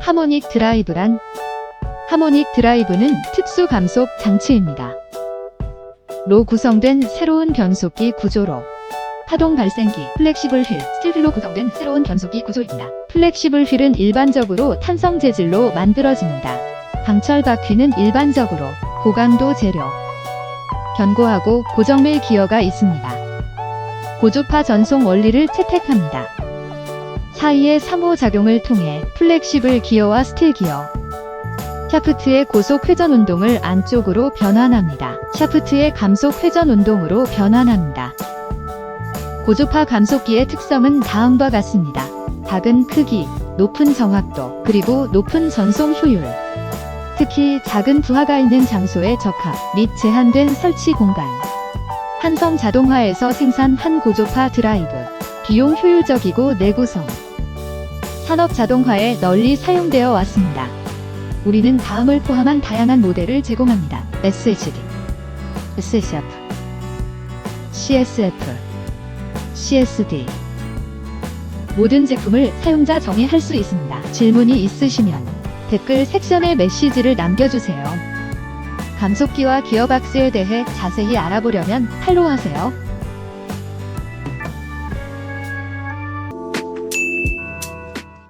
하모닉 드라이브란 하모닉 드라이브는 특수 감속 장치입니다. 로 구성된 새로운 변속기 구조로 파동 발생기, 플렉시블 휠, 스틸휠로 구성된 새로운 변속기 구조입니다. 플렉시블 휠은 일반적으로 탄성 재질로 만들어집니다. 강철 바퀴는 일반적으로 고강도 재료, 견고하고 고정밀 기어가 있습니다. 고주파 전송 원리를 채택합니다. 사이의 3호 작용을 통해 플렉시블 기어와 스틸 기어, 샤프트의 고속 회전 운동을 안쪽으로 변환합니다. 샤프트의 감속 회전 운동으로 변환합니다. 고주파 감속기의 특성은 다음과 같습니다. 작은 크기, 높은 정확도, 그리고 높은 전송 효율. 특히 작은 부하가 있는 장소에 적합 및 제한된 설치 공간. 한성 자동화에서 생산 한 고주파 드라이브. 비용 효율적이고 내구성. 산업 자동화에 널리 사용되어 왔습니다. 우리는 다음을 포함한 다양한 모델을 제공합니다. SHD, SHF, CSF, CSD. 모든 제품을 사용자 정의할 수 있습니다. 질문이 있으시면 댓글 섹션에 메시지를 남겨주세요. 감속기와 기어박스에 대해 자세히 알아보려면 팔로우하세요.